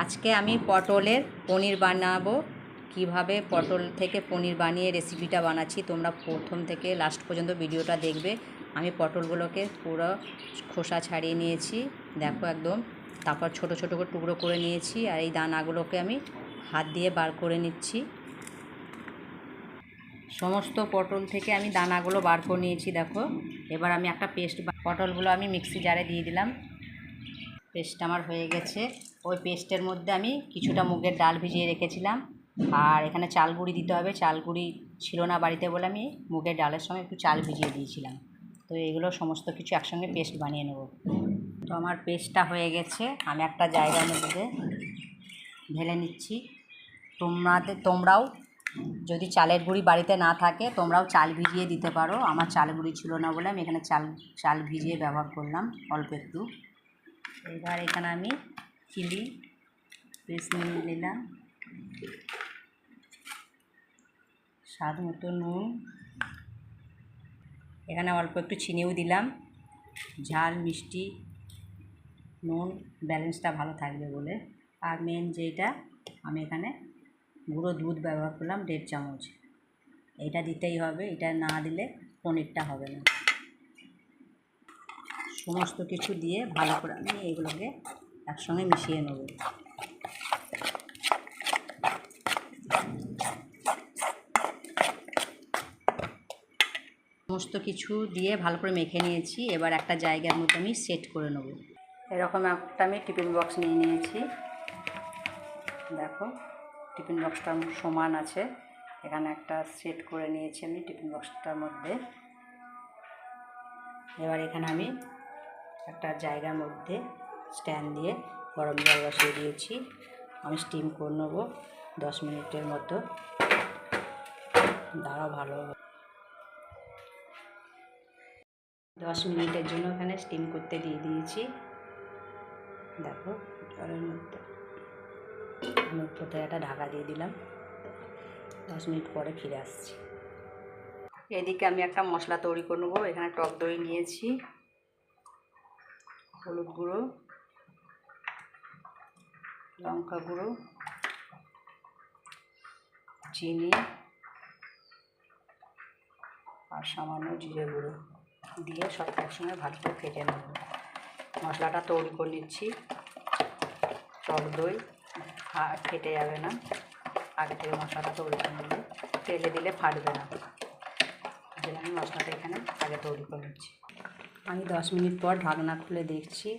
আজকে আমি পটলের পনির বানাবো। কীভাবে পটল থেকে পনির বানিয়ে রেসিপিটা বানাচ্ছি, তোমরা প্রথম থেকে লাস্ট পর্যন্ত ভিডিওটা দেখবে। আমি পটলগুলোকে পুরো খোসা ছাড়িয়ে নিয়েছি, দেখো একদম। তারপর ছোট ছোট করে টুকরো করে নিয়েছি আর এই দানাগুলোকে আমি হাত দিয়ে বার করে নিচ্ছি। সমস্ত পটল থেকে আমি দানাগুলো বার করে নিয়েছি, দেখো। এবার আমি একটা পেস্ট পটলগুলো আমি মিক্সি জারে দিয়ে দিলাম। পেস্ট আমার হয়ে গেছে। ওই পেস্টের মধ্যে আমি কিছুটা মুগের ডাল ভিজিয়ে রেখেছিলাম। আর এখানে চাল গুঁড়ি দিতে হবে। চাল গুঁড়ি ছিল না বাড়িতে বলে আমি মুগের ডালের সঙ্গে একটু চাল ভিজিয়ে দিয়েছিলাম। তো এগুলো সমস্ত কিছু একসঙ্গে পেস্ট বানিয়ে নেব। তো আমার পেস্টটা হয়ে গেছে। আমি একটা জায়গার মধ্যে ঢেলে নিচ্ছি। তোমাদের তোমরাও যদি চালের গুঁড়ি বাড়িতে না থাকে, তোমরাও চাল ভিজিয়ে দিতে পারো। আমার চাল গুঁড়ি ছিল না বলে আমি এখানে চাল চাল ভিজিয়ে ব্যবহার করলাম অল্প একটু। এবার এখানে আমি চিলি পেস্ট নিয়ে নিলাম। স্বাদ মতো নুন। এখানে অল্প একটু চিনিও দিলাম। ঝাল, মিষ্টি, নুন, ব্যালেন্সটা ভালো থাকবে বলে। আর মেন যেটা, আমি এখানে গুঁড়ো দুধ ব্যবহার করলাম দেড় চামচ। এটা দিতেই হবে, এটা না দিলে পনিরটা হবে না। সমস্ত কিছু দিয়ে ভালো করে আমি এগুলোকে একসঙ্গে মিশিয়ে নেব। সমস্ত কিছু দিয়ে ভালো করে মেখে নিয়েছি, এবার একটা জায়গার মধ্যে আমি সেট করে নেব। এরকম একটা আমি টিফিন বক্স নিয়ে নিয়েছি। দেখো, টিফিন বক্সটা সমান আছে। এখানে একটা সেট করে নিয়েছি আমি টিফিন বক্সটার মধ্যে। এবার এখানে আমি একটা জায়গার মধ্যে স্ট্যান্ড দিয়ে গরম জল বসিয়ে দিয়েছি। আমি স্টিম করে নেব দশ মিনিটের মতো। দাঁড়াও ভালো। দশ মিনিটের জন্য এখানে স্টিম করতে দিয়ে দিয়েছি। দেখো, জলের মধ্যে আমি উপরে একটা ঢাকা দিয়ে দিলাম। দশ মিনিট পরে ফিরে আসছি। এদিকে আমি একটা মশলা তৈরি করে নেব। এখানে টক দই নিয়েছি। হলুদ গুঁড়ো, লঙ্কা গুঁড়ো, চিনি আর সামান্য জিরে গুঁড়ো দিয়ে সব একসঙ্গে ভালো ফেটে নেব। মশলাটা তৈরি করে নিচ্ছি। টক দই ফেটে যাবে না। আগে থেকে মশলাটা তৈরি করে নেবে। তেলে দিলে ফাটবে না। যেন আমি মশলাটা এখানে আগে তৈরি করে নিচ্ছি। আমি দশ মিনিট পর ঢাকনা খুলে দেখছি।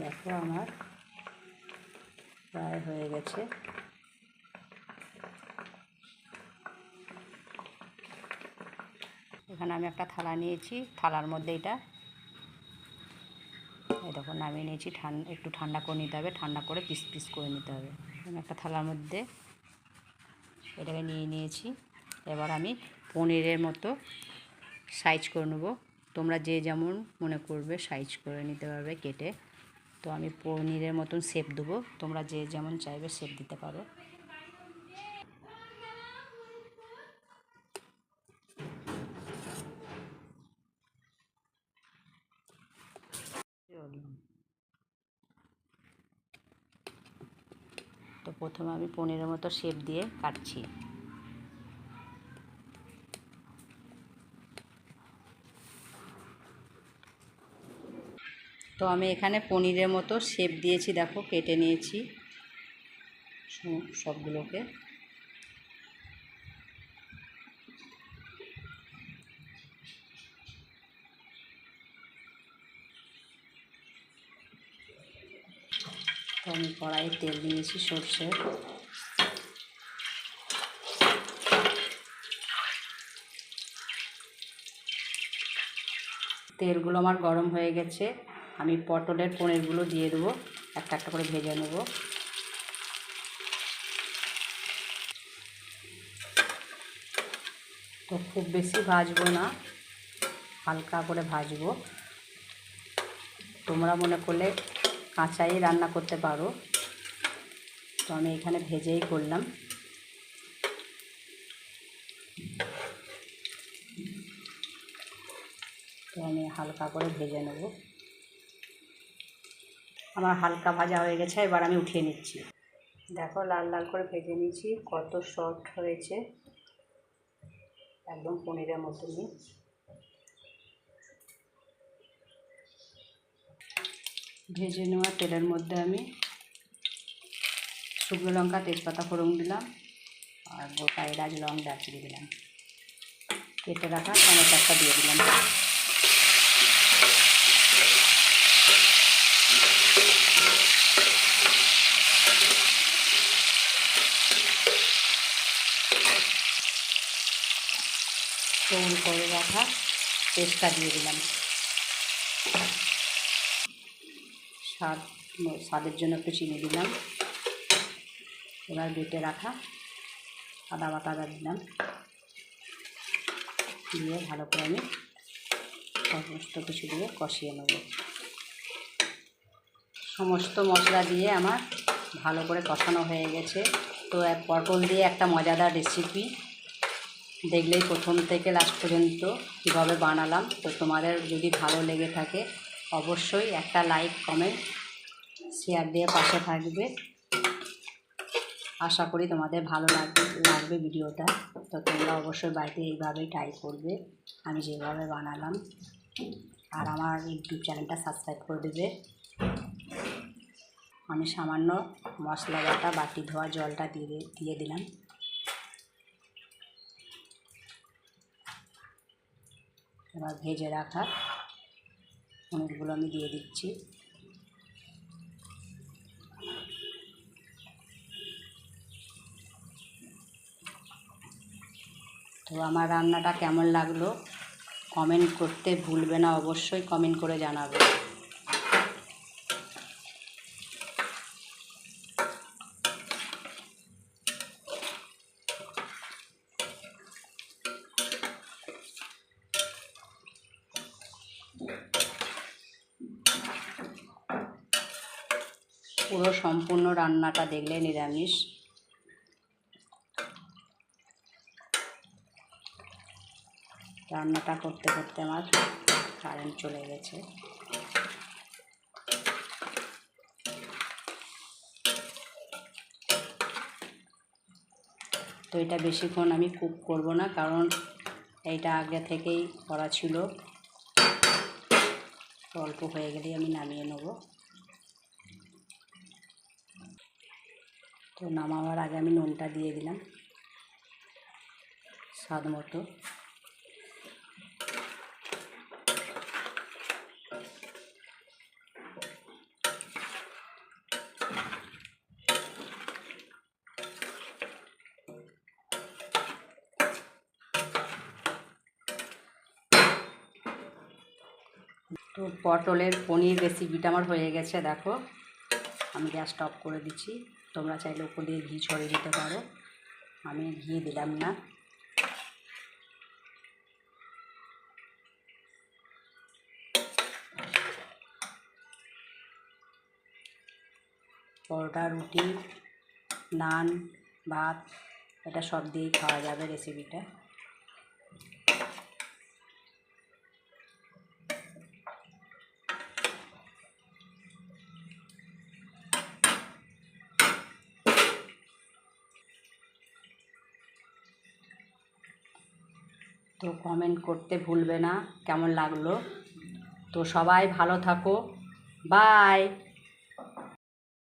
দেখো আমার প্রায় হয়ে গেছে। এখানে আমি একটা থালা নিয়েছি, থালার মধ্যে এটা। দেখো, নামিয়ে নিয়েছি। ঠান্ডা একটু ঠান্ডা করে নিতে হবে, ঠান্ডা করে পিস পিস করে নিতে হবে। আমি একটা থালার মধ্যে এটাকে নিয়ে নিয়েছি। এবার আমি পনিরের মতো সাইজ করে নেব। তোমরা যে যেমন মনে করবে সাইজ করে নিতে পারবে কেটে। তো আমি পনিরের মতন শেপ দেবো। তোমরা যে যেমন চাইবে শেপ দিতে পারো। তো প্রথমে আমি পনিরের মতো শেপ দিয়ে কাটছি। তো আমি এখানে পনিরের মতো শেপ দিয়েছি, দেখো, কেটে নিয়েছি সবগুলোকে। তো আমি কড়াইয়ে তেল দিয়েছি সর্ষে। তেলগুলো আমার গরম হয়ে গেছে। আমি পটলের পনিরগুলো দিয়ে দেবো। একটা একটা করে ভেজে নেব। তো খুব বেশি ভাজবো না, হালকা করে ভাজবো। তোমরা মনে করলে কাঁচাই রান্না করতে পারো। তো আমি এখানে ভেজেই করলাম। তো আমি হালকা করে ভেজে নেব। আমার হালকা ভাজা হয়ে গেছে এবার আমি উঠিয়ে নিচ্ছি। দেখো লাল লাল করে ভেজে নিয়েছি কত সফট হয়েছে। একদম পনিরের মতনই। ভেজে নেওয়া তেলের মধ্যে আমি শুকনো লঙ্কা তেজপাতা ফোড়ন দিলাম আর গোটা এলাচ লং দারচিনি দিলাম। কেটে রাখা টমেটোটা দিয়ে দিলাম। তৈরি করে রাখা পেস্টটা দিয়ে দিলাম। স্বাদ, স্বাদের জন্য একটু চিনি দিলাম। এবার বেটে রাখা আদা বাটা দিলাম। দিয়ে ভালো করে আমি সমস্ত কিছু দিয়ে কষিয়ে নেব। সমস্ত মশলা দিয়ে আমার ভালো করে কষানো হয়ে গেছে। তো পটল দিয়ে একটা মজাদার রেসিপি দেখলেই প্রথম থেকে লাস্ট পর্যন্ত কীভাবে বানালাম। তো তোমাদের যদি ভালো লেগে থাকে, অবশ্যই একটা লাইক কমেন্ট শেয়ার দিয়ে পাশে থাকবে। আশা করি তোমাদের ভালো লাগবে লাগবে ভিডিওটা। তো তোমরা অবশ্যই বাড়িতে এইভাবেই ট্রাই করবে। আমি যেভাবে বানালাম। আর আমার ইউটিউব চ্যানেলটা সাবস্ক্রাইব করে দেবে। আমি সামান্য মশলা বাটা বাটি ধোয়া জলটা দিয়ে দিয়ে দিলাম। এবার ভেজে রাখা। অনেকগুলো আমি দিয়ে দিচ্ছি। তো আমার রান্নাটা কেমন লাগল? কমেন্ট করতে ভুলবে না, অবশ্যই কমেন্ট করে জানাবে। পুরো সম্পূর্ণ রান্নাটা দেখলে নিরামিষ। রান্নাটা করতে করতে আমার কারেন্ট চলে গেছে। তো এটা বেশিক্ষণ আমি কুক করব না, কারণ এইটা আগে থেকেই করা ছিল। অল্প হয়ে গেলেই আমি নামিয়ে নেব। তো নামাবার আগে আমি নুনটা দিয়ে দিলাম। স্বাদ মতো। তো পটলের পনির রেসিপিটা আমার হয়ে গেছে, দেখো। আমি গ্যাসটা অফ করে দিচ্ছি। তোমরা চাইলে উপর দিয়ে ঘি ছড়িয়ে দিতে পারো। আমি ঘি দিলাম না। পরোটা, রুটি, নান, ভাত, এটা সব দিয়েই খাওয়া যাবে রেসিপিটা তো কমেন্ট করতে ভুলবে না। কেমন লাগল? তো সবাই ভালো থাকো। বাই